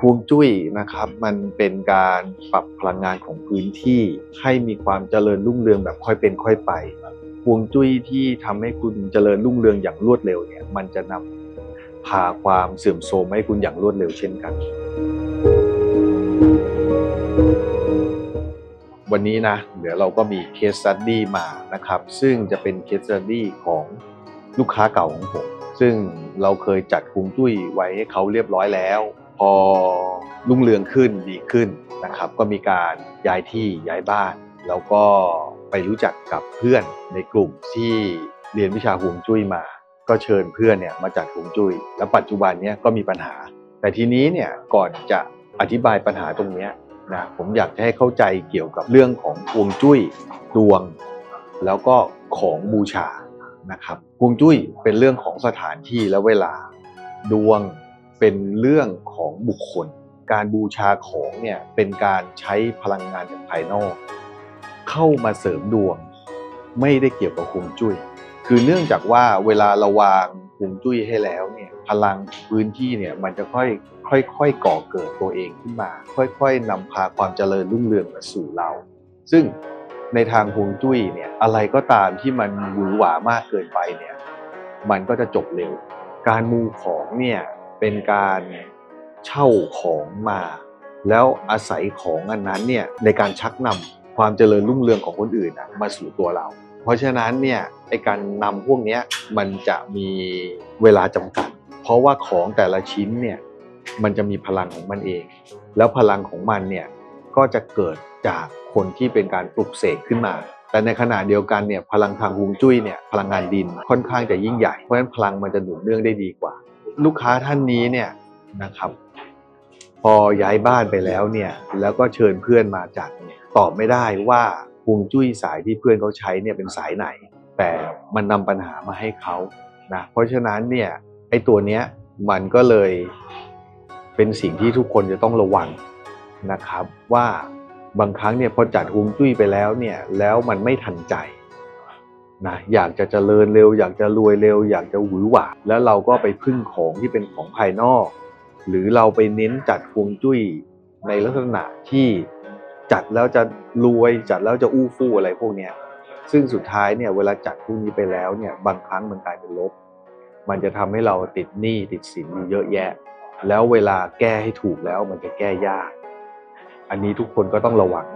ฮวงจุ้ยนะครับ มันเป็นการปรับพลังงานของพื้นที่ ให้มีความเจริญรุ่งเรืองแบบค่อยเป็นค่อยไปฮวงจุ้ยที่ทำให้คุณเจริญรุ่งเรืองอย่างรวดเร็วเนี่ย มันจะนำพาความเสื่อมโทรมให้คุณอย่างรวดเร็วเช่นกัน วันนี้นะเดี๋ยวเราก็มีเคส e ั t ดี้มานะครับ ซึ่งจะเป็นเคส e ั t ดี้ของลูกค้าเก่าของผม ซึ่งเราเคยจัดฮวงจุ้ยไว้ให้เขาเรียบร้อยแล้ว พอรุ่งเรืองขึ้นดีขึ้นนะครับ ก็มีการย้ายที่ย้ายบ้าน แล้วก็ไปรู้จักกับเพื่อนในกลุ่มที่เรียนวิชาฮวงจุ้ยมา ก็เชิญเพื่อนเนี่ยมาจัดฮวงจุ้ย แล้วปัจจุบันเนี้ยก็มีปัญหา แต่ทีนี้เนี่ยก่อนจะอธิบายปัญหาตรงเนี้ยนะผมอยากจะให้เข้าใจเกี่ยวกับเรื่องของฮวงจุ้ยดวง แล้วก็ของบูชานะครับฮวงจุ้ยเป็นเรื่องของสถานที่และเวลาดวง เป็นเรื่องของบุคคล การบูชาของเนี่ยเป็นการใช้พลังงานจากภายนอก เข้ามาเสริมดวง ไม่ได้เกี่ยวกับฮวงจุ้ย คือเนื่องจากว่าเวลาเราวางฮวงจุ้ยให้แล้วเนี่ยพลังพื้นที่เนี่ยมันจะค่อยค่อยๆก่อเกิดตัวเองขึ้นมา ค่อยๆนำพาความเจริญรุ่งเรืองมาสู่เรา ซึ่งในทางฮวงจุ้ยเนี่ยอะไรก็ตามที่มันหวือหวามากเกินไปเนี่ยมันก็จะจบเร็ว การมูของเนี่ย เป็นการเช่าของมา แล้วอาศัยของอันนั้นเนี่ยในการชักนำความเจริญรุ่งเรืองของคนอื่นมาสู่ตัวเรา เพราะฉะนั้นเนี่ยไอการนำพวกนี้มันจะมีเวลาจำกัด เพราะว่าของแต่ละชิ้นเนี่ยมันจะมีพลังของมันเอง แล้วพลังของมันเนี่ยก็จะเกิดจากคนที่เป็นการปลุกเสกขึ้นมา แต่ในขณะเดียวกันเนี่ยพลังทางฮวงจุ้ยเนี่ยพลังงานดินค่อนข้างจะยิ่งใหญ่ เพราะฉะนั้นพลังมันจะหนุนเนื่องได้ดีกว่า ลูกค้าท่านนี้เนี่ยนะครับ พอย้ายบ้านไปแล้วเนี่ย แล้วก็เชิญเพื่อนมาจัดตอบไม่ได้ว่าฮวงจุ้ยสายที่เพื่อนเขาใช้เนี่ยเป็นสายไหน แต่มันนำปัญหามาให้เขานะเพราะฉะนั้นเนี่ยไอ้ตัวเนี้ยมันก็เลยเป็นสิ่งที่ทุกคนจะต้องระวังนะครับ ว่าบางครั้งเนี่ยพอจัดฮวงจุ้ยไปแล้วเนี่ยแล้วมันไม่ทันใจ นะอยากจะเจริญเร็ว อยากจะรวยเร็ว อยากจะหวือหวาแล้วเราก็ไปพึ่งของที่เป็นของภายนอก หรือเราไปเน้นจัดฮวงจุ้ยในลักษณะที่จัดแล้วจะรวยจัดแล้วจะอู้ฟู่อะไรพวกเนี้ยซึ่งสุดท้ายเนี่ยเวลาจัดพวกนี้ไปแล้วเนี่ยบางครั้งมันกลายเป็นลบ มันจะทำให้เราติดหนี้ติดสินอยู่เยอะแยะ แล้วเวลาแก้ให้ถูกแล้วมันจะแก้ยาก อันนี้ทุกคนก็ต้องระวัง